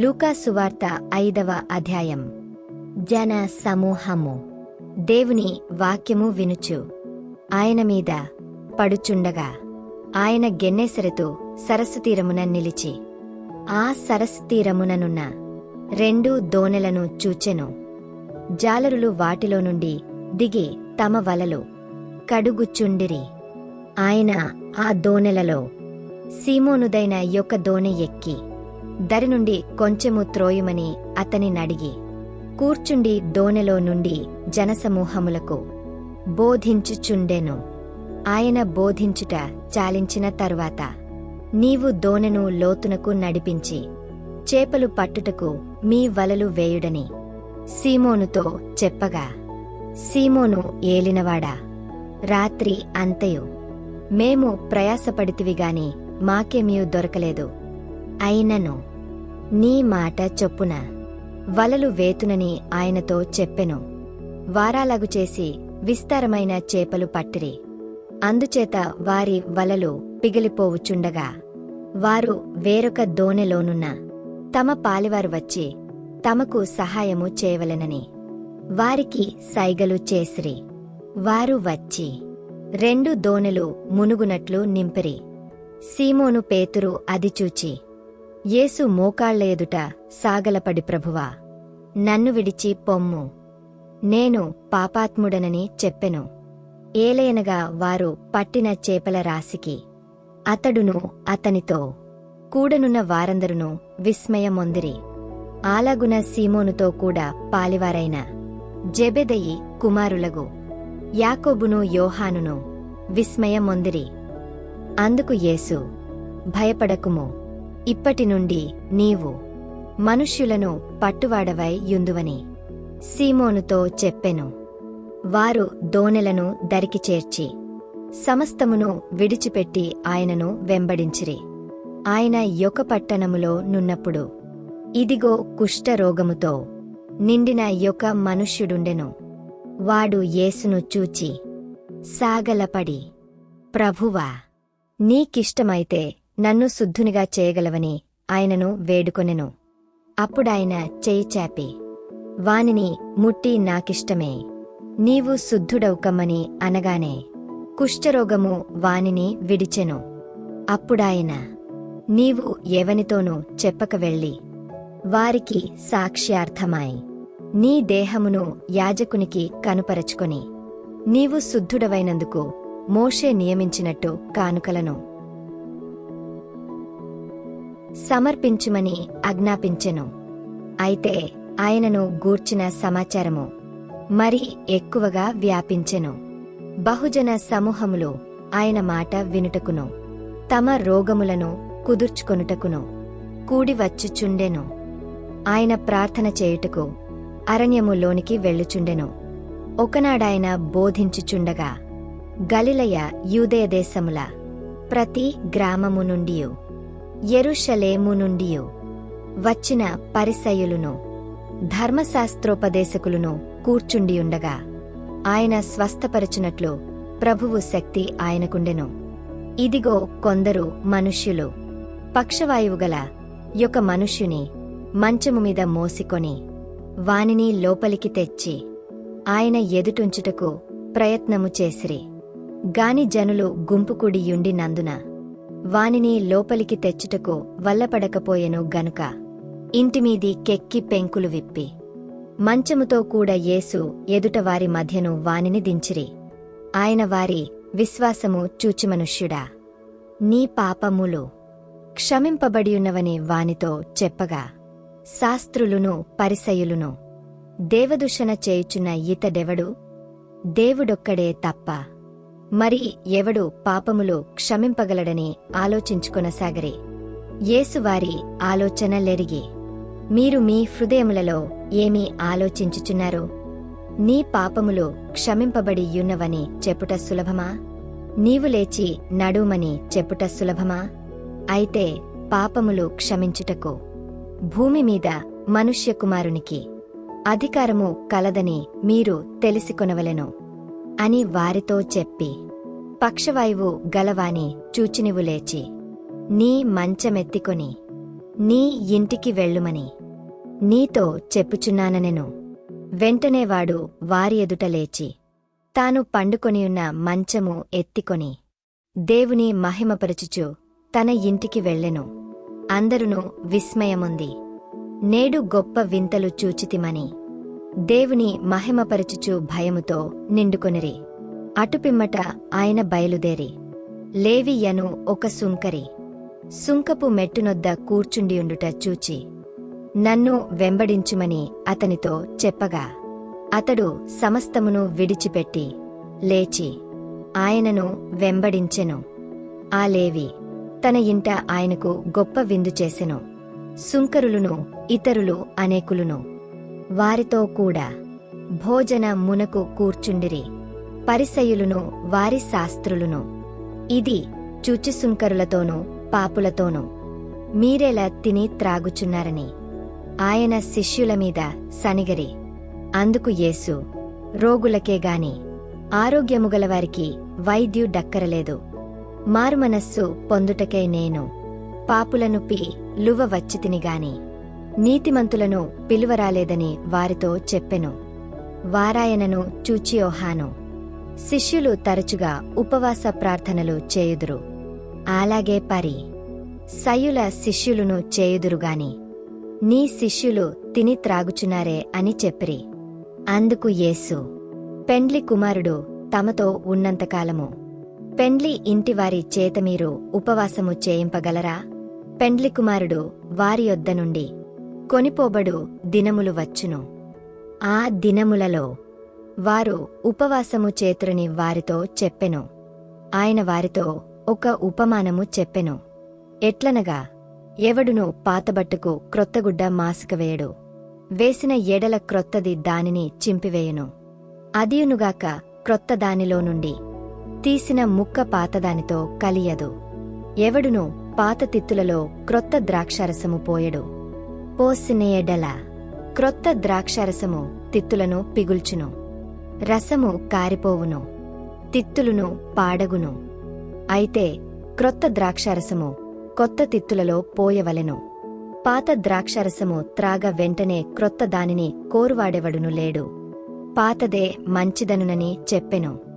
లూకా సువార్త ఐదవ అధ్యాయం. జన సమూహము. దేవుని వాక్యము వినుచు. ఆయన మీద పడుచుండగా ఆయన గెన్నెసరతు సరస్సుతీరమున నిలిచి. ఆ సరస్సుతీరముననున్న రెండు దోనెలను చూచెను. జాలరులు వాటిలో నుండి దిగి తమ వలలు కడుగుచుండిరి. ఆయన ఆ దోనెలలో సీమోనుదైన యొక్క దోనె ఎక్కి దరి నుండి కొంచెము త్రోయుమని అతనినడిగి కూర్చుండి దోనెలో నుండి జనసమూహములకు బోధించుచుండెను. ఆయన బోధించుట చాలించిన తరువాత నీవు దోనెను లోతునకు నడిపించి చేపలు పట్టుటకు మీ వలలు వేయుడని సీమోనుతో చెప్పగా సీమోను ఏలినవాడా? రాత్రి అంతయు. మేము ప్రయాసపడితివిగాని మాకేమీ దొరకలేదు. అయినను. నీ మాట చొప్పున వలలు వేతునని ఆయనతో చెప్పెను. వారాలగు చేసి విస్తారమైన చేపలు పట్టిరి. అందుచేత వారి వలలు పిగిలిపోవుచుండగా వారు వేరొక దోనెలోనున్న తమ పాలివారు వచ్చి తమకు సహాయము చేయవలెనని వారికి సైగలు చేసిరి. వారు వచ్చి రెండు దోనెలు మునుగునట్లు నింపిరి. సీమోను పేతురు అది చూచి యేసు మోకాళ్ళ ఎదుట సాగలపడి ప్రభువా నన్ను విడిచి పొమ్ము. నేను పాపాత్ముడనని చెప్పెను. ఏలయనగా వారు పట్టిన చేపల రాశికి అతడును అతనితో కూడనున్న వారందరును విస్మయమొందిరి. ఆలగున సీమోనుతో కూడా పాలివారైన జెబెదయి కుమారులగు యాకోబును యోహానును విస్మయమొందిరి. అందుకు యేసు భయపడకుము. ఇప్పటి నుండి నీవు మనుష్యులను పట్టువాడవై యుందువని సీమోనుతో చెప్పెను. వారు దోనెలను దరికి చేర్చి సమస్తమును విడిచిపెట్టి ఆయనను వెంబడించిరి. ఆయన యొక పట్టణములో నున్నప్పుడు ఇదిగో కుష్ఠరోగముతో నిండిన యొక మనుష్యుడుండెను. వాడు యేసును చూచి సాగలపడి ప్రభువా నీకిష్టమైతే నన్ను శుద్ధునిగా చేయగలవని ఆయనను వేడుకొనెను. అప్పుడాయన చేయి చాపి వానిని ముట్టి నాకిష్టమే. నీవు శుద్ధుడౌకమ్మని అనగానే కుష్ఠరోగము వానిని విడిచెను. అప్పుడాయన నీవు ఎవనితోనూ చెప్పక వెళ్ళి వారికి సాక్ష్యార్థమాయి. నీ దేహమును యాజకునికి కనుపరచుకొని నీవు శుద్ధుడవైనందుకు మోషే నియమించినట్టు కానుకలను. సమర్పించుమని ఆజ్ఞాపించెను. అయితే ఆయనను గూర్చిన సమాచారము మరి ఎక్కువగా వ్యాపించెను. బహుజన సమూహములు ఆయన మాట వినుటకును తమ రోగములను కుదుర్చుకొనుటకును కూడివచ్చుచుండెను ఆయన ప్రార్థన చేయుటకు అరణ్యములోనికి వెళ్ళుచుండెను. ఒకనాడాయన బోధించుచుండగా గలిలయ యూదయ దేశముల ప్రతి గ్రామము నుండియు ఎరుషలేము నుండియు వచ్చిన పరిసయులును ధర్మశాస్త్రోపదేశకులును కూర్చుండియుండగా ఆయన స్వస్థపరచునట్లు ప్రభువు శక్తి ఆయనకుండెను. ఇదిగో కొందరు మనుష్యులు పక్షవాయువుగల యొక్క మనుష్యుని మంచము మీద మోసికొని వానిని లోపలికి తెచ్చి ఆయన ఎదుటుంచుటకు ప్రయత్నము చేసిరి. గాని జనులు గుంపుకుడియుండినందున వానిని లోపలికి తెచ్చుటకు వల్లపడకపోయెను గనుక. ఇంటిమీది కెక్కి పెంకులు విప్పి. మంచముతో కూడా యేసు ఎదుట వారి మధ్యను వానిని దించిరి. ఆయన వారి విశ్వాసము చూచి మనుష్యుడా నీ పాపములు క్షమింపబడియున్నవని వానితో చెప్పగా. శాస్త్రులును పరిసయులును దేవదూషణ చేయుచున్న ఇతడెవడు దేవుడొక్కడే తప్ప. మరి ఎవడు పాపములు క్షమింపగలడని ఆలోచించుకొనసాగరే. యేసువారి ఆలోచనలెరిగి మీరు మీ హృదయములలో ఏమీ ఆలోచించుచున్నారు? నీ పాపములు క్షమింపబడి యున్నవని చెప్పుట సులభమా? నీవు లేచి నడుమని చెప్పుట సులభమా? అయితే పాపములు క్షమించుటకు భూమి మీద మనుష్యకుమారునికి అధికారము కలదని మీరు తెలిసికొనవలెను. అని వారితో చెప్పి పక్షవాయువు గలవాని చూచినివు లేచి నీ మంచమెత్తికొని నీ ఇంటికి వెళ్ళుమని నీతో చెప్పుచున్నాననెను. వెంటనే వాడు వారి ఎదుట లేచి తాను పండుకొనియున్న మంచము ఎత్తికొని దేవుని మహిమపరచుచు తన ఇంటికి వెళ్ళెను. అందరును విస్మయముంది. నేడు గొప్ప వింతలు చూచితిమని. దేవుని మహిమపరచుచు భయముతో నిండుకొనిరి. అటుపిమ్మట ఆయన బయలుదేరి. లేవియను ఒక సుంకరి. సుంకపు మెట్టునొద్ద కూర్చుండియుండుట చూచి నన్ను వెంబడించుమని అతనితో చెప్పగా అతడు సమస్తమును విడిచిపెట్టి లేచి ఆయనను వెంబడించెను. ఆ లేవి తన ఇంట ఆయనకు గొప్ప విందు చేసెను. సుంకరులును ఇతరులు అనేకులును వారితో కూడా. భోజన మునకు కూర్చుండిరి. పరిసయులును వారి శాస్త్రులును. ఇది చుచిసుంకరులతోనూ పాపులతోనూ. మీరెలా తిని త్రాగుచున్నారని. ఆయన శిష్యుల మీద సనిగరి. అందుకు యేసు రోగులకే గాని ఆరోగ్యముగలవారికి వైద్యు డక్కరలేదు. మారుమనస్సు పొందుటకే నేను పాపులను పి లువ వచ్చితిని గాని. నీతిమంతులను పిలువరాలేదని వారితో చెప్పెను. వారాయనను చూచియోహాను శిష్యులు తరచుగా ఉపవాస ప్రార్థనలు చేయుదురు. అలాగే పరి. సయుల శిష్యులును చేయుదురుగాని నీ శిష్యులు తిని త్రాగుచున్నారే అని చెప్పిరి. అందుకు యేసు పెండ్లి కుమారుడు తమతో ఉన్నంతకాలము పెండ్లి ఇంటివారి చేత మీరు ఉపవాసము చేయింపగలరా? పెండ్లి కుమారుడు వారి యొద్ద నుండి కొనిపోబడు దినములు వచ్చును. ఆ దినములలో వారు ఉపవాసము చేతురని వారితో చెప్పెను. ఆయన వారితో ఒక ఉపమానము చెప్పెను. ఎట్లనగా ఎవడును పాతబట్టుకు క్రొత్తగుడ్డ మాసుకవేయడు వేసిన ఎడల క్రొత్తది దానిని చింపివేయును. అదియునుగాక క్రొత్త దానిలో నుండి తీసిన ముక్క పాతదానితో కలియదు. ఎవడును పాత తిత్తులలో క్రొత్త ద్రాక్షారసము పోయడు. పోసినేయడల క్రొత్త ద్రాక్షారసము తిత్తులను పిగుల్చును. రసము కారిపోవును. తిత్తులును పాడగును. అయితే క్రొత్త ద్రాక్షారసము కొత్త తిత్తులలో పోయవలెను. పాత ద్రాక్షరసము త్రాగ వెంటనే క్రొత్త దానిని కోరువాడెవడును లేడు. పాతదే మంచిదనునని చెప్పెను.